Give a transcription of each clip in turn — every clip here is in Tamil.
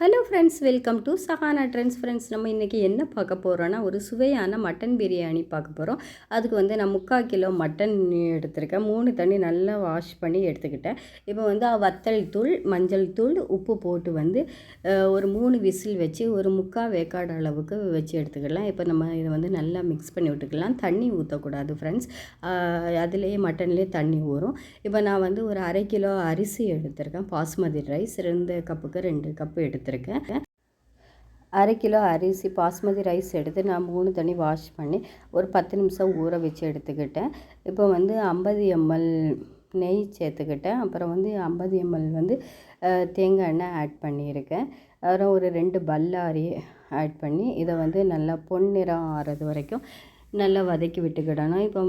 Hello friends welcome to Sahana trends friends நம்ம இன்றைக்கி என்ன பார்க்க போகிறோன்னா ஒரு சுவையான மட்டன் பிரியாணி பார்க்க போகிறோம் அதுக்கு வந்து நான் முக்கால் கிலோ மட்டன் எடுத்திருக்கேன். மூணு தண்ணி நல்லா வாஷ் பண்ணி எடுத்துக்கிட்டேன். இப்போ வந்து வத்தல் தூள் மஞ்சள் தூள் உப்பு போட்டு வந்து ஒரு மூணு விசில் வச்சு ஒரு முக்கால் வேக்காடு அளவுக்கு வச்சு எடுத்துக்கலாம். இப்போ நம்ம இதை வந்து நல்லா மிக்ஸ் பண்ணி விட்டுக்கலாம். தண்ணி ஊற்றக்கூடாது ஃப்ரெண்ட்ஸ் அதுலேயே மட்டன்லேயே தண்ணி ஊறும். இப்போ நான் வந்து ஒரு அரை கிலோ அரிசி எடுத்திருக்கேன். பாஸ்மதி ரைஸ் ரெண்டு கப்புக்கு ரெண்டு கப்பு எடுத்து எடுத்திருக்கேன். அரை கிலோ அரிசி பாஸ்மதி ரைஸ் எடுத்து நான் மூணு தண்ணி வாஷ் பண்ணி ஒரு பத்து நிமிஷம் ஊற வச்சு எடுத்துக்கிட்டேன். இப்போ வந்து ஐம்பது எம்எல் நெய் சேர்த்துக்கிட்டேன். அப்புறம் வந்து ஐம்பது எம்எல் வந்து தேங்காய் எண்ணெய் ஆட் பண்ணியிருக்கேன். அப்புறம் ஒரு ரெண்டு பல்லாரி ஆட் பண்ணி இதை வந்து நல்லா பொன்னிறம் ஆறது வரைக்கும் நல்லா வதக்கி விட்டுக்கிடணும். இப்போ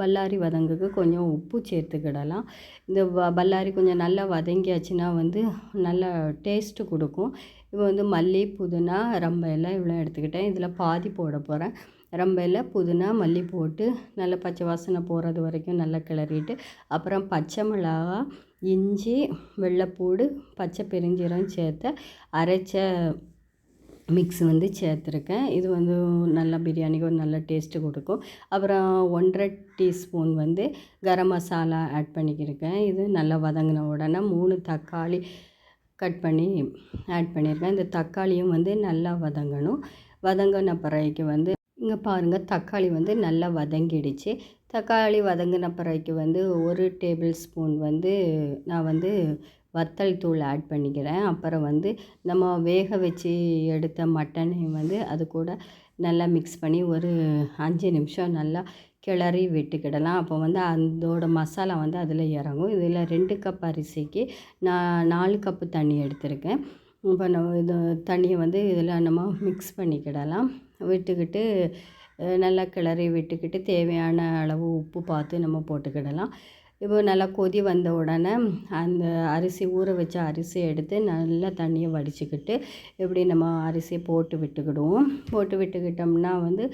பல்லாரி வதங்குக்கு கொஞ்சம் உப்பு சேர்த்துக்கிடலாம் இந்த வ பல்லாரி கொஞ்சம் நல்லா வதங்கியாச்சுன்னா வந்து நல்லா டேஸ்ட்டு கொடுக்கும். இப்போ வந்து மல்லி புதினா ரொம்ப எல்லாம் இவ்வளோ எடுத்துக்கிட்டேன். இதில் பாதி போட போகிறேன் ரொம்ப இல்லை புதினா மல்லி போட்டு நல்லா பச்சை வாசனை போகிறது வரைக்கும் நல்லா கிளறிட்டு அப்புறம் பச்சை மிளகா இஞ்சி வெள்ளைப்பூடு பச்சை பெருஞ்சீரம் சேர்த்து அரைச்ச மிக்ஸ் வந்து சேர்த்துருக்கேன். இது வந்து நல்லா பிரியாணிக்கு ஒரு நல்ல டேஸ்ட்டு கொடுக்கும். அப்புறம் ஒன்றரை டீஸ்பூன் வந்து கரம் மசாலா ஆட் பண்ணிக்கிருக்கேன். இது நல்லா வதங்கின உடனே மூணு தக்காளி கட் பண்ணி ஆட் பண்ணியிருக்கேன். இந்த தக்காளியும் வந்து நல்லா வதங்கணும். வதங்கின பிறகு வந்து இங்கே பாருங்கள் தக்காளி வந்து நல்லா வதங்கிடுச்சு. தக்காளி வதங்கின பிறகு வந்து ஒரு டேபிள் ஸ்பூன் வந்து நான் வந்து வத்தல் தூள் ஆட் பண்ணிக்கிறேன். அப்புறம் வந்து நம்ம வேக வச்சு எடுத்த மட்டனையும் வந்து அது கூட நல்லா மிக்ஸ் பண்ணி ஒரு அஞ்சு நிமிஷம் நல்லா கிளறி விட்டுக்கிடலாம். அப்போ வந்து அதோட மசாலா வந்து அதில் இறங்கும். இதில் ரெண்டு கப் அரிசிக்கு நான் நாலு கப்பு தண்ணி எடுத்திருக்கேன். இப்போ நம்ம இது தண்ணியை வந்து இதில் நம்ம மிக்ஸ் பண்ணிக்கிடலாம். விட்டுக்கிட்டு நல்லா கிளறி விட்டுக்கிட்டு தேவையான அளவு உப்பு பார்த்து நம்ம போட்டுக்கிடலாம். இப்போ நல்லா கொதி வந்த உடனே அந்த அரிசி ஊற வச்ச அரிசி எடுத்து நல்லா தண்ணியை வடிச்சுக்கிட்டு இப்படி நம்ம அரிசியை போட்டு விட்டுக்கிடுவோம். போட்டு விட்டுக்கிட்டோம்னா வந்து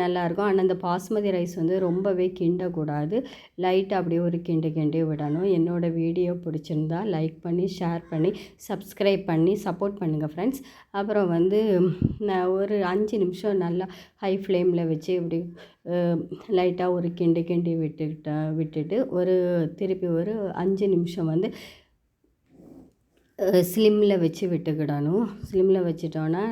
நல்லாயிருக்கும். ஆனால் அந்த பாஸ்மதி ரைஸ் வந்து ரொம்பவே கிண்டக்கூடாது. லைட்டாக அப்படியே ஒரு கிண்டு கிண்டி விடணும். என்னோடய வீடியோ பிடிச்சிருந்தா லைக் பண்ணி ஷேர் பண்ணி சப்ஸ்கிரைப் பண்ணி சப்போர்ட் பண்ணுங்கள் ஃப்ரெண்ட்ஸ். அப்புறம் வந்து நான் ஒரு அஞ்சு நிமிஷம் நல்லா ஹை ஃப்ளேமில் வச்சு இப்படி லைட்டாக ஒரு கிண்டு கிண்டி விட்டுக்கிட்ட விட்டுட்டு ஒரு ஒரு திருப்பி ஒரு அஞ்சு நிமிஷம் வந்து ஸ்லிம்மில் வச்சு விட்டுக்கிடணும். ஸ்லிம்மில் வச்சிட்டோன்னா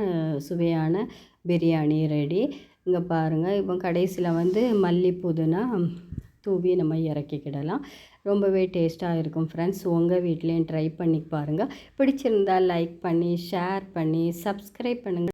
சுவையான பிரியாணி ரெடி இங்கே பாருங்கள் இப்போ கடைசியில் வந்து மல்லி தூவி நம்ம இறக்கிக்கிடலாம். ரொம்பவே டேஸ்ட்டாக இருக்கும் ஃப்ரெண்ட்ஸ் உங்கள் வீட்லேயும் ட்ரை பண்ணி பாருங்கள் பிடிச்சிருந்தால் லைக் பண்ணி ஷேர் பண்ணி சப்ஸ்கிரைப் பண்ணுங்கள்